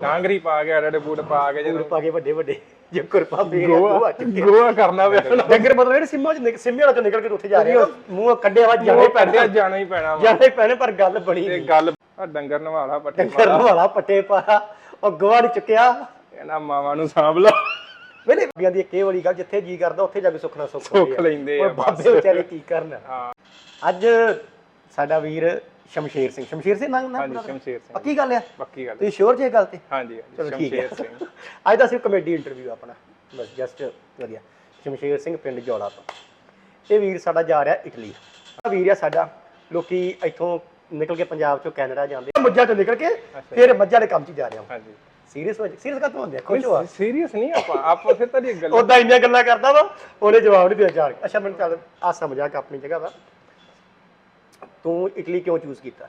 ਡਾਂਗਰੀ ਪਾ ਕੇ ਐਡੇ ਬੂਟ ਪਾ ਕੇ ਜਦੋਂ ਪਾ ਕੇ ਵੱਡੇ ਵੱਡੇ। ਜੇ ਕੁਰਪਾ ਪੀ ਗੋਆ ਗੋਆ ਕਰਨਾ ਪਿਆ। ਡੰਗਰ ਮਤਲਬ ਜਿਹੜੇ ਸਿੰਮਾਂ ਚ ਸਿੰਮੇ ਵਾਲਾ ਚੋਂ ਨਿਕਲ ਕੇ ਉੱਥੇ ਜਾ ਰਹੇ ਮੂੰਹ ਕੱਢਿਆ ਵਾ ਜਾਣਾ ਪੈਣਾ। ਜਾਣਾ ਹੀ ਪੈਣਾ ਵਾ। ਜਾਣਾ ਹੀ ਪੈਣਾ ਪਰ ਗੱਲ ਬਣੀ ਤੇ ਗੱਲ ਆ ਡੰਗਰ ਨਵਾਲਾ ਪੱਟੇ ਡੰਗਰ ਨੂੰ ਵਾਲਾ ਪੱਟੇ ਪਾ। ਉਹ ਨਹੀਂ ਚੁੱਕਿਆ। ਇਹਨਾਂ ਮਾਵਾਂ ਨੂੰ ਸਾਂਭ ਲਾ। ਵੇਲੇ ਬੀਆਂ ਦੀ ਇੱਕੇ ਵਾਲੀ ਗੱਲ ਜਿੱਥੇ ਜੀ ਕਰਦਾ ਉੱਥੇ ਜਾ ਕੇ ਸੁੱਖ ਸੁੱਖ ਲੈਂਦੇ ਆ ਬਾਬੇ ਵਿਚਾਰੇ ਕੀ ਕਰਨ। ਹਾਂ। ਅੱਜ ਸਾਡਾ ਵੀਰ ਸ਼ਮਸ਼ੇਰ ਸਿੰਘ। ਸ਼ਮਸ਼ੇਰ ਸਿੰਘ ਨਾਂ ਨਾਂ ਹਾਂਜੀ? ਸ਼ਮਸ਼ੇਰ ਸਿੰਘ। ਪੱਕੀ ਗੱਲ ਆ? ਪੱਕੀ ਗੱਲ ਤੁਸੀਂ ਸ਼ੋਰ ਜੇ ਗੱਲ ਤੇ? ਹਾਂਜੀ ਚਲੋ ਠੀਕ ਹੈ ਅੱਜ ਦਾ ਸਿਰਫ ਕਮੇਡੀ ਇੰਟਰਵਿਊ ਆਪਣਾ। ਬਸ ਜਸਟ ਵਧੀਆ। ਸ਼ਮਸ਼ੇਰ ਸਿੰਘ ਪਿੰਡ ਜੋੜਾ ਤੋਂ। ਇਹ ਵੀਰ ਸਾਡਾ ਜਾ ਰਿਹਾ ਇਟਲੀ। ਆ ਵੀਰ ਆ ਸਾਡਾ। ਲੋਕੀ ਇੱਥੋਂ ਨਿਕਲ ਕੇ ਪੰਜਾਬ ਚੋਂ ਕੈਨੇਡਾ ਜਾਂਦੇ ਆ। ਮੱਝਾਂ ਤੋਂ ਨਿਕਲ ਕੇ ਫਿਰ ਮੱਝਾਂ ਦੇ ਕੰਮ 'ਚ ਜਾ ਰਿਹਾ ਹਾਂਜੀ। ਸੀਰੀਅਸ ਹੋ ਸੀਰੀਅਸ ਕਾ ਤੋਂ ਹੁੰਦੇ ਆ? ਖੁਸ਼ ਹੋ ਸੀਰੀਅਸ ਨਹੀਂ ਆਪਾਂ। ਆਪਾਂ ਫਿਰ ਤਾਂ ਇਹ ਗੱਲ ਉਦਾਂ ਇੰਨੀਆਂ ਗੱਲਾਂ ਕਰਦਾ ਵਾ ਉਹਨੇ ਜਵਾਬ ਨਹੀਂ ਦਿਆ ਚਾਰ ਅੱਛਾ ਮੈਨੂੰ ਚੱਲ ਆਸਾ ਮਜ਼ਾਕ ਆਪਣੀ ਜਗ੍ਹਾ ਵਾ ਤੂੰ ਇਟਲੀ ਕਿਉਂ ਚੂਜ਼ ਕੀਤਾ?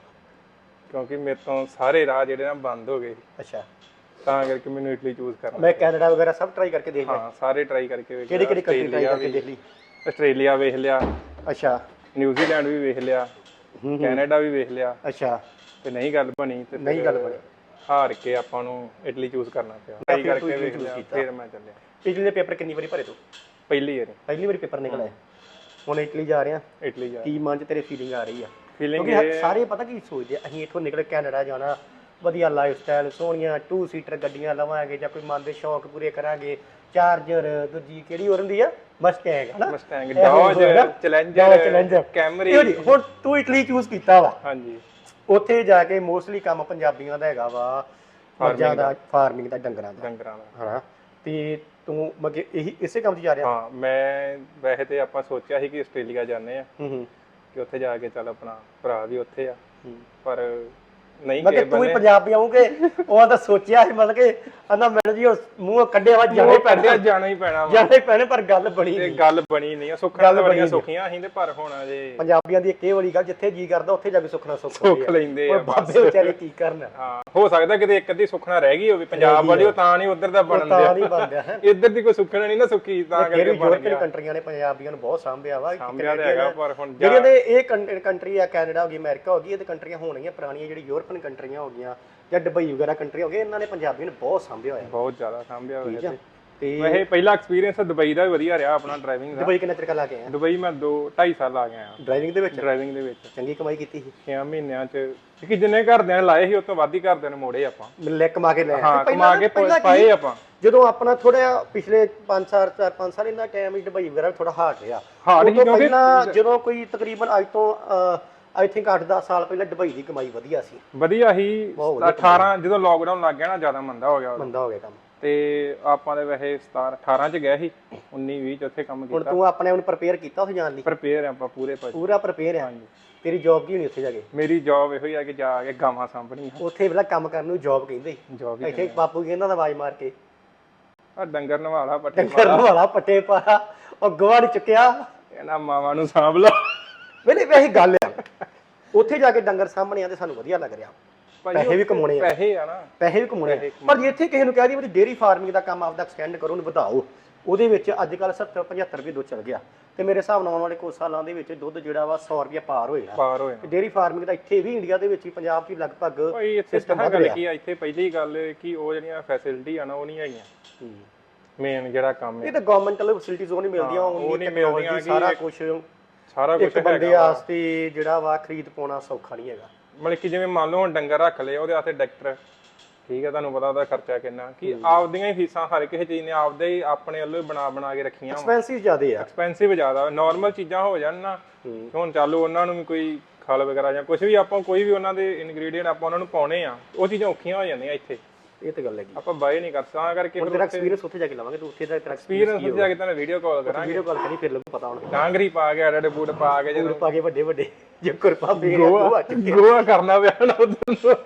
ਕਿਉਂਕਿ ਮੇਰੇ ਤੋਂ ਸਾਰੇ ਰਾਹ ਜਿਹੜੇ ਨਾ ਬੰਦ ਹੋ ਗਏ ਅੱਛਾ। ਤਾਂ ਕਰਕੇ ਮੈਨੂੰ ਇਟਲੀ ਚੂਜ਼ ਕਰਨਾ ਮੈਂ ਕੈਨੇਡਾ ਵਗੈਰਾ ਸਭ ਟਰਾਈ ਕਰਕੇ ਦੇਖ ਲਿਆ। ਹਾਂ ਸਾਰੇ ਟਰਾਈ ਕਰਕੇ ਵੇਖ ਕਿਹੜੀ ਲਿਆ। ਕਿਹੜੀ ਕੰਟਰੀ ਟਰਾਈ ਕਰਕੇ ਦੇਖ ਲਈ? ਆਸਟ੍ਰੇਲੀਆ ਵੇਖ ਲਿਆ। ਅੱਛਾ। ਨਿਊਜ਼ੀਲੈਂਡ ਵੀ ਵੇਖ ਲਿਆ। ਕੈਨੇਡਾ ਵੀ ਵੇਖ ਲਿਆ। ਅੱਛਾ। ਤੇ ਨਹੀਂ ਗੱਲ ਬਣੀ ਤੇ ਨਹੀਂ ਗੱਲ ਬਣੀ। ਹਾਰ ਕੇ ਆਪਾਂ ਨੂੰ ਇਟਲੀ ਚੂਜ਼ ਕਰਨਾ ਪਿਆ। ਟਰਾਈ ਕਰਕੇ ਵੇਖ ਲਿਆ। ਫਿਰ ਮੈਂ ਚੱਲਿਆ। ਇਟਲੀ ਦੇ ਪੇਪਰ ਕਿੰਨੀ ਵਾਰੀ ਭਰੇ ਤੂੰ? ਪਹਿਲੀ ਵਾਰੀ। ਪਹਿਲੀ ਵਾਰੀ ਪੇਪਰ ਨਿਕਲਿਆ ਹੁਣ ਇਟਲੀ ਜਾ ਰਹੇ। ਇਟਲੀ ਜਾ ਕੀ ਮਨ 'ਚ ਤੇਰੇ ਫੀਲਿੰਗ ਆ ਰਹੀ ਆ? ਫੀਲਿੰਗ ਕਿਉਂਕਿ ਸਾਰੇ ਪਤਾ ਕੀ ਸੋਚਦੇ ਆ ਅਸੀਂ ਇੱਥੋਂ ਨਿਕਲ ਕੈਨੇਡਾ ਜਾਣਾ ਵਧੀਆ ਲਾਈਫ ਸਟਾਈਲ ਸੋਹਣੀਆਂ ਟੂ ਸੀਟਰ ਗੱਡੀਆਂ ਲਵਾਂਗੇ ਜਾਂ ਕੋਈ ਮਨ ਦੇ ਸ਼ੌਕ ਪੂਰੇ ਕਰਾਂਗੇ ਚਾਰਜਰ ਦੂਜੀ ਕਿਹੜੀ ਹੋਰ ਹੁੰਦੀ ਆ? ਮਸਟੈਂਗ ਹਨਾ? ਇਹੋ ਜਿਹੀ ਨਾ? Challenger Dodge Challenger। ਕੈਮਰੀ ਇਹੋ ਜਿਹੀ। ਹੁਣ ਤੂੰ ਇਟਲੀ ਚੂਜ਼ ਕੀਤਾ ਵਾ। ਹਾਂਜੀ। ਉੱਥੇ ਜਾ ਕੇ ਮੋਸਟਲੀ ਕੰਮ ਪੰਜਾਬੀਆਂ ਦਾ ਹੈਗਾ ਵਾ ਮੱਝਾਂ ਦਾ ਫਾਰਮਿੰਗ ਦਾ ਡੰਗਰਾਂ ਦਾ। ਡੰਗਰਾਂ ਦਾ। ਹਨਾ? ਤੇ ਤੂੰ ਮਗੇ ਇਹੀ ਇਸੇ ਕੰਮ 'ਚ ਜਾ ਰਿਹਾ? ਹਾਂ ਮੈਂ ਵੈਸੇ ਤੇ ਆਪਾਂ ਸੋਚਿਆ ਸੀ ਕਿ ਆਸਟ੍ਰੇਲੀਆ ਜਾਂਦੇ ਆ। ਹੂੰ ਹੂੰ। ਕਿ ਉੱਥੇ ਜਾ ਕੇ ਚੱਲ ਆਪਣਾ ਭਰਾ ਵੀ ਉੱਥੇ ਆ। ਪਰ ਨਹੀਂ ਮੈਂ ਕਿ ਤੂੰ ਹੀ ਪੰਜਾਬ ਆਉਂਗੇ ਉਹ ਤਾਂ ਸੋਚਿਆ ਸੀ ਮਤਲਬ ਕਿ ਆਂਦਾ ਮੈਨੂੰ ਜੀ ਉਹ ਮੂੰਹ ਕੱਢਿਆ ਵਾ ਜਾਣਾ ਹੀ ਪੈਣਾ। ਜਾਣਾ ਹੀ ਪੈਣਾ ਵਾ। ਜਾਣਾ ਹੀ ਪੈਣਾ ਪਰ ਗੱਲ ਬਣੀ ਤੇ ਨਹੀਂ। ਗੱਲ ਬਣੀ ਨਹੀਂ ਸੁੱਖਾਂ ਗੱਲ ਬਣੀ ਬੜੀਆਂ। ਸੁੱਖੀਆਂ ਅਸੀਂ ਤੇ ਪਰ ਹੁਣ ਅਜੇ ਪੰਜਾਬੀਆਂ ਦੀ ਇੱਕੇ ਵਾਲੀ ਗੱਲ ਜਿੱਥੇ ਜੀ ਕਰਦਾ ਉੱਥੇ ਜਾ ਕੇ ਸੁਖਣਾ ਸੁੱਖ ਸੁੱਖ ਲੈਂਦੇ ਆ ਬਾਬੇ ਵਿਚਾਰੇ ਕੀ ਕਰਨ? ਹਾਂ ਹੋ ਸਕਦਾ ਕਿਤੇ ਇੱਕ ਅੱਧੀ ਸੁੱਖਣਾ ਰਹਿ ਗਈ ਹੋਵੇ ਪੰਜਾਬ ਵਾਲੀ ਉਹ ਤਾਂ ਨਹੀਂ ਉਧਰ ਦਾ ਬਣਨ ਤਾਂ ਦਿਆ। ਨਹੀਂ ਬਣਦਾ ਹੈ। ਇੱਧਰ ਦੀ ਕੋਈ ਸੁੱਖਣਾ ਨਹੀਂ ਨਾ ਸੁੱਖੀ ਤਾਂ ਫਿਰ ਕਰਕੇ ਵੀ ਬਣ ਯੂਰਪੀਅਨ ਗਿਆ। ਕੰਟਰੀਆਂ ਨੇ ਪੰਜਾਬੀਆਂ ਨੂੰ ਬਹੁਤ ਸਾਂਭਿਆ ਵਾ ਸਾਂਭਿਆ ਤਾਂ ਹੈਗਾ ਪਰ ਹੁਣ ਜਾ- ਜਿਹੜੀਆਂ ਦੇ ਇਹ ਕੰਟਰੀ ਆ ਕੈਨੇਡਾ ਹੋ ਗਈ ਅਮਰੀਕਾ ਹੋ ਗਈ ਇਹ ਤੇ ਕੰਟਰੀਆਂ ਹੋਣਗੀਆਂ ਪੁਰਾਣੀਆਂ ਜਿਹੜੀ ਯੂਰਪੀਅਨ ਕੰਟਰੀਆਂ ਹੋ ਗਈਆਂ ਜਾਂ ਦੁਬਈ ਵਗੈਰਾ ਕੰਟਰੀ ਹੋ ਗਈ ਇਹਨਾਂ ਨੇ ਪੰਜਾਬੀਆਂ ਨੂੰ ਬਹੁਤ ਸਾਂਭਿਆ ਹੋਇਆ। ਬਹੁਤ ਜ਼ਿਆਦਾ ਸਾਂਭਿਆ ਹੋਇਆ ਤੇ ਤੇ ਵੈਸੇ ਪਹਿਲਾ ਐਕਸਪੀਰੀਅੰਸ ਦੁਬਈ ਦਾ ਵੀ ਵਧੀਆ ਰਿਹਾ ਆਪਣਾ ਡਰਾਈਵਿੰਗ ਦਾ। ਦੁਬਈ ਕਿੰਨਾ ਚਿਰ ਲਾ ਕੇ ਆਇਆ? ਦੁਬਈ ਮੈਂ 2 2.5 ਸਾਲ ਆ ਗਿਆ ਡਰਾਈਵਿੰਗ ਦੇ ਵਿੱਚ? ਡਰਾਈਵਿੰਗ ਦੇ ਵਿੱਚ। ਚੰਗੀ ਕਮਾਈ ਕੀਤੀ ਸੀ? 6 ਮਹੀਨਿਆਂ ਚ ਕਿ ਜਿੰਨੇ ਘਰਦਿਆਂ ਨੇ ਲਾਏ ਸੀ ਉਸ ਤੋਂ ਵੱਧ ਹੀ ਘਰਦਿਆਂ ਨੇ ਮੋੜੇ ਆਪਾਂ। ਲੈ ਕਮਾ ਕੇ ਲੈ। ਹਾਂ ਕਮਾ ਕੇ ਕੀ- ਪਾਏ ਆਪਾਂ। ਜਦੋਂ ਆਪਣਾ ਥੋੜਾ ਪਿਛਲੇ 5 ਸਾਲ 4 5 ਸਾਲ ਇਹਨਾਂ ਟਾਈਮ ਵਿੱਚ ਦੁਬਈ ਵਗੈਰਾ ਥੋੜਾ ਹਾਰਡ ਰਿਹਾ। ਤੋਂ ਕਿਉਂਕਿ- ਜਦੋਂ ਕੋਈ ਤਕਰੀਬਨ ਅੱਜ ਤੋਂ ਆਈ ਥਿੰਕ 8-10 ਸਾਲ ਪਹਿਲਾਂ ਦੁਬਈ ਦੀ ਕਮਾਈ ਵਧੀਆ ਸੀ। ਵਧੀਆ ਹੀ ਬਹੁਤ ਵਧੀਆ 18 ਜਦੋਂ ਲੋਕਡਾਊਨ ਲੱਗ ਗਿਆ ਨਾ ਜ਼ਿਆਦਾ ਮੰਦਾ ਹੋ ਗਿਆ ਉਦੋਂ। ਮੰਦਾ ਹੋ ਗਿਆ ਕੰਮ। ਤੇ ਆਪਾਂ ਦੇ ਵੈਸੇ 17 18 ਚ ਗਏ ਸੀ 19 20 ਚ ਉੱਥੇ ਕੰਮ ਹੁਣ ਕੀਤਾ ਤੂੰ ਆਪਣੇ ਆਪ ਨੂੰ ਪ੍ਰਪੇਅਰ ਕੀਤਾ ਉੱਥੇ ਜਾਣ ਲਈ? ਪ੍ਰਪੇਅਰ ਆਪਾਂ ਪੂਰੇ ਭਾਜੀ। ਪੂਰਾ ਪ੍ਰਪੇਅਰ ਆ? ਤੇਰੀ ਜੌਬ ਕੀ ਹੋਣੀ ਉੱਥੇ ਜਾ ਕੇ? ਮੇਰੀ ਜੌਬ ਇਹੋ ਹੀ ਆ ਕਿ ਜਾ ਕੇ ਗਾਵਾਂ ਸਾਂਭਣੀਆਂ। ਉੱਥੇ ਵੇਲਾ ਕੰਮ ਕਰਨ ਨੂੰ ਜੌਬ ਕਹਿੰਦੇ ਜੌਬ ਹੀ ਇੱਥੇ ਬਾਪੂ ਕਹਿੰਦਾ ਦਾ ਆਵਾਜ਼ ਮਾਰ ਕੇ। ਆ ਡੰਗਰ ਨਵਾਲਾ ਪੱਟੇ ਡੰਗਰ ਵਾਲਾ ਪੱਟੇ ਪਾ ਉਹ ਗਵਾੜ ਚੁੱਕਿਆ। ਇਹਨਾਂ ਮਾਵਾਂ ਨੂੰ ਸਾਂਭ ਲਾ ਵੇਲੇ ਵੈਸੇ ਗੱਲ ਆ। ਉੱਥੇ ਜਾ ਕੇ ਡੰਗਰ ਸਾਹਮਣੇ ਆ ਤੇ ਸਾਨੂੰ ਵਧੀਆ ਲੱਗ ਰਿਹਾ। ਪੈਸੇ ਵੀ ਕਮਾਉਣੇ ਆ। ਪੈਸੇ ਆ ਨਾ। ਪੈਸੇ ਵੀ ਕਮਾਉਣੇ ਆ। ਪਰ ਜੇ ਇੱਥੇ ਕਿਸੇ ਨੂੰ ਕਹਿ ਦਈਏ ਵੀ ਡੇਰੀ ਫਾਰਮਿੰਗ ਦਾ ਕੰਮ ਆਪਦਾ ਐਕਸਟੈਂਡ ਕਰੋ ਉਹਨੂੰ ਵਧਾਓ। ਉਹਦੇ ਵਿੱਚ ਅੱਜ ਕੱਲ 70 75 ਰੁਪਏ ਦੁੱਧ ਚੱਲ ਗਿਆ। ਤੇ ਮੇਰੇ ਹਿਸਾਬ ਨਾਲ ਆਉਣ ਵਾਲੇ ਕੁਝ ਸਾਲਾਂ ਦੇ ਵਿੱਚ ਦੁੱਧ ਜਿਹੜਾ ਵਾ 100 ਰੁਪਏ ਪਾਰ ਹੋਏਗਾ ਪਾਰ ਹੋਏ ਨਾ ਡੇਰੀ ਫਾਰਮਿੰਗ ਦਾ ਇੱਥੇ ਵੀ ਇੰਡੀਆ ਦੇ ਵਿੱਚ ਵੀ ਪੰਜਾਬ 'ਚ ਵੀ ਲਗਭਗ ਵੱਧ ਗੱਲ। ਕੀ ਆ ਇੱਥੇ ਪਹਿਲੀ ਗੱਲ ਕਿ ਉਹ ਜਿਹੜੀਆਂ ਫੈਸਿਲਿਟੀ ਆ ਨਾ ਉਹ ਨਹੀਂ ਹੈਗੀਆਂ। ਮੇਨ ਜਿਹੜਾ ਕੰਮ ਹੈ ਇਹ ਤਾਂ ਗਵਰਨਮੈਂਟ ਵੱਲੋਂ ਫੈਸਿਲਿਟੀਜ਼ ਉਹ ਨਹੀਂ ਮਿਲਦੀਆਂ ਉਹ ਨਹੀਂ ਮਿਲਦੀਆਂ ਸਾਰਾ ਕੁਝ ਸਾਰਾ ਕੁਝ ਇੱਕ ਬੰਦੇ ਵਾਸਤੇ ਜਿਹੜਾ ਵਾ ਖਰੀਦ ਪਾਉਣਾ ਸੌਖਾ ਨਹੀਂ ਹੈਗਾ। ਮਤਲਬ ਕਿ ਜਿਵੇਂ ਮੰਨ ਲਓ ਹੁਣ ਡੰਗਰ ਰੱਖ ਲਏ ਉਹਦੇ ਵਾਸਤੇ ਡਾਕਟਰ ਠੀਕ ਹੈ ਤੁਹਾਨੂੰ ਪਤਾ ਉਹਦਾ ਖਰਚਾ ਕਿੰਨਾ। ਕਿ ਆਪਦੀਆਂ ਹੀ ਫੀਸਾਂ ਹਰ ਕਿਸੇ ਚੀਜ਼ ਨੇ ਆਪਦੇ ਹੀ ਆਪਣੇ ਵੱਲੋਂ ਹੀ ਬਣਾ ਬਣਾ ਕੇ ਰੱਖੀਆਂ ਵਾ। ਐਕਸਪੈਂਸਿਵ ਜ਼ਿਆਦੇ ਆ। ਐਕਸਪੈਂਸਿਵ ਜ਼ਿਆਦਾ ਨਾਰਮਲ ਚੀਜ਼ਾਂ ਹੋ ਜਾਣ ਨਾ ਹੁਣ ਚਾਲੂ ਉਹਨਾਂ ਨੂੰ ਵੀ ਕੋਈ ਖਲ ਵਗੈਰਾ ਜਾਂ ਕੁਝ ਵੀ ਆਪਾਂ ਕੋਈ ਵੀ ਉਹਨਾਂ ਦੇ ਇਨਗਰੀਡੀਅੰਟ ਆਪਾਂ ਉਹਨਾਂ ਨੂੰ ਪਾਉਣੇ ਆ ਉਹ ਚੀਜ਼ਾਂ ਔਖੀਆਂ ਹੋ ਜਾਂਦੀਆਂ ਇੱਥੇ। ਇਹ ਤੇ ਗੱਲ ਹੈਗੀ। ਆਪਾਂ ਬਾਏ ਨਹੀਂ ਕਰ ਤਾਂ ਕਰਕੇ ਫਿਰ ਤੇਰਾ ਐਕਸਪੀਰੀਅੰਸ ਉੱਥੇ ਜਾ ਕੇ ਲਵਾਂਗੇ ਤੂੰ ਉੱਥੇ ਦਾ ਤੇਰਾ ਐਕਸਪੀਰੀਅੰਸ ਉੱਥੇ ਜਾ ਕੇ ਤੁਹਾਨੂੰ ਵੀਡੀਓ ਕਾਲ ਕਰਾਂਗੇ। ਵੀਡੀਓ ਕਾਲ ਕਰੀ ਫਿਰ ਲੱਗੂ ਪਤਾ ਹੁਣ। ਡਾਂਗਰੀ ਪਾ ਕੇ ਐਡੇ ਬੂਟ ਪਾ ਕੇ ਜਦੋਂ ਪਾ ਕੇ ਵੱਡੇ ਵੱਡੇ। ਜੇ ਕੁਰਪਾ ਪੀ ਗੋਆ ਗੋਆ ਕਰਨਾ ਪਿਆ ਨਾ ਉਧਰ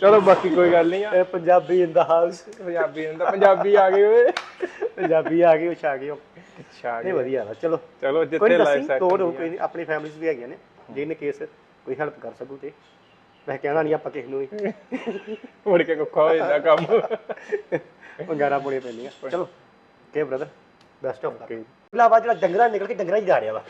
ਚਲੋ ਬਾਕੀ ਕੋਈ ਗੱਲ ਨਹੀਂ ਆ। ਇਹ Punjabi in the house Punjabi ਨੇ ਤਾਂ ਪੰਜਾਬੀ ਆ ਗਏ ਓਏ। ਪੰਜਾਬੀ ਆ ਗਏ ਉਹ ਛਾ ਗਏ। ਅੱਛਾ ਨਹੀਂ ਵਧੀਆ ਵਾ ਚਲੋ। ਚਲੋ ਜਿੱਥੇ ਲਾਈਫ ਸੈਟ ਕੋਈ ਆਪਣੀ ਫੈਮਿਲੀਜ਼ ਵੀ ਹੈਗੀਆਂ ਨੇ। ਜੇ ਇਨ ਕੇਸ ਕੋਈ ਹੈਲਪ ਕਰ ਸਕੂ ਤੇ। ਮੈਂ ਕਹਿਣਾ ਨਹੀਂ ਆਪਾਂ ਕਿਸੇ ਨੂੰ ਵੀ। ਮੁੜ ਕੇ ਕੁੱਖਾ ਹੋ ਜਾਂਦਾ ਕੰਮ। ਪੰਗਾਰਾ ਪੁਣੇ ਪੈਂਦੀਆਂ। ਚਲੋ ਕੇ ਬ੍ਰਦਰ ਬੈਸਟ ਆਫ ਲੱਕ ਇਲਾਵਾ ਜਿਹੜਾ ਡੰਗਰਾ ਨਿਕਲ ਕੇ ਡੰਗਰਾ ਹੀ ਜਾ ਰਿਹਾ ਵਾ।